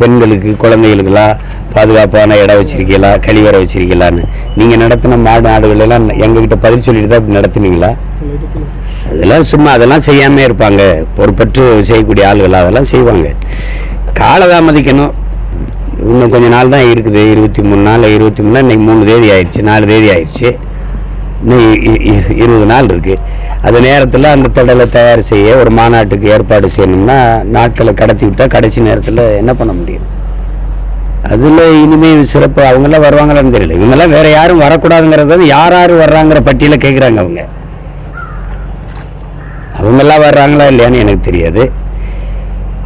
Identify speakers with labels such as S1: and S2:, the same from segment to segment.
S1: பெண்களுக்கு குழந்தைகளுக்கெல்லாம் பாதுகாப்பான இடம் வச்சிருக்கீங்களா? கழிவறை வச்சிருக்கீங்களான்னு. நீங்கள் நடத்தின மாடு ஆடுகள் எல்லாம் எங்ககிட்ட பதில் சொல்லிட்டு தான் இப்படி நடத்துனீங்களா? அதெல்லாம் சும்மா அதெல்லாம் செய்யாம இருப்பாங்க. பொறுப்பற்று செய்யக்கூடிய ஆளுகள் அதெல்லாம் செய்வாங்க. காலதாமதிக்கணும் இன்னும் கொஞ்சம் நாள் தான் இருக்குது. இருபத்தி மூணு நாள் இருபத்தி மூணு நாள் இன்னைக்கு மூணு தேதி ஆயிடுச்சு. நாலு தேதி ஆயிடுச்சு. இருபது நாள் இருக்குது அது நேரத்தில் அந்த தொடலை தயார் செய்ய ஒரு மாநாட்டுக்கு ஏற்பாடு செய்யணும்னா நாட்களை கடத்தி விட்டால் கடைசி நேரத்தில் என்ன பண்ண முடியும்? அதில் இனிமேல் சிறப்பு அவங்களாம் வருவாங்களான்னு தெரியல. இவங்கெல்லாம் வேறு யாரும் வரக்கூடாதுங்கிறது வந்து யார் யார் வர்றாங்கிற பட்டியலை கேட்குறாங்க அவங்க. அவங்கெல்லாம் வர்றாங்களா இல்லையான்னு எனக்கு தெரியாது.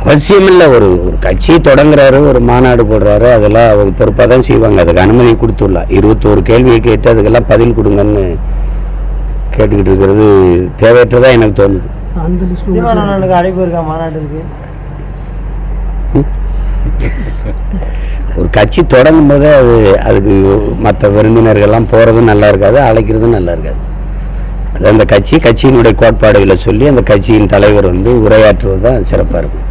S1: அவசியம் இல்லை ஒரு ஒரு கட்சி தொடங்குறாரு ஒரு மாநாடு போடுறாரு அதெல்லாம் அவங்க பொறுப்பாக தான் செய்வாங்க. அதுக்கு அனுமதி கொடுத்துடலாம் இருபத்தோரு கேள்வியை கேட்டு அதுக்கெல்லாம் பதில் கொடுங்கன்னு கேட்டுக்கிட்டு இருக்கிறது தேவையற்றதா எனக்கு தோணுது. ஒரு கட்சி தொடங்கும் போதே அது அதுக்கு மற்ற விருந்தினர்கள்லாம் போகிறதும் நல்லா இருக்காது அழைக்கிறதும் நல்லா இருக்காது. அது அந்த கட்சி கட்சியினுடைய கோட்பாடுகளை சொல்லி அந்த கட்சியின் தலைவர் வந்து உரையாற்றுவது தான் சிறப்பாக இருக்கும்.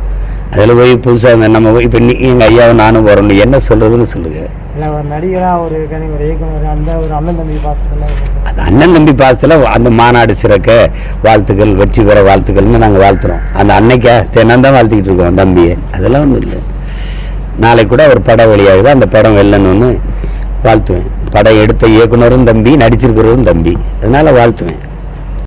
S1: அதில் போய் புதுசாக நம்ம போய் இப்போ நீ எங்கள் ஐயாவும் நானும் வரணும் என்ன சொல்கிறதுன்னு சொல்லுங்கள்
S2: இல்லை ஒரு நடிகரா ஒரு ஒரு இயக்குனர் அந்த ஒரு அண்ணன் தம்பி பார்த்ததுல
S1: அது அண்ணன் தம்பி பாசத்தில் அந்த மாநாடு சிறக்க வாழ்த்துக்கள் வெற்றி பெற வாழ்த்துக்கள்னு நாங்கள் வாழ்த்துறோம். அந்த அன்னைக்கா தினம் தான் வாழ்த்திக்கிட்டு இருக்கோம் தம்பியை. அதெல்லாம் ஒன்றும் இல்லை. நாளைக்கு கூட ஒரு படம் வெளியாகுது அந்த படம் வெல்லணும்னு வாழ்த்துவேன். படம் எடுத்த இயக்குனரும் தம்பி நடிச்சிருக்கிறவரும் தம்பி. அதனால வாழ்த்துவேன்.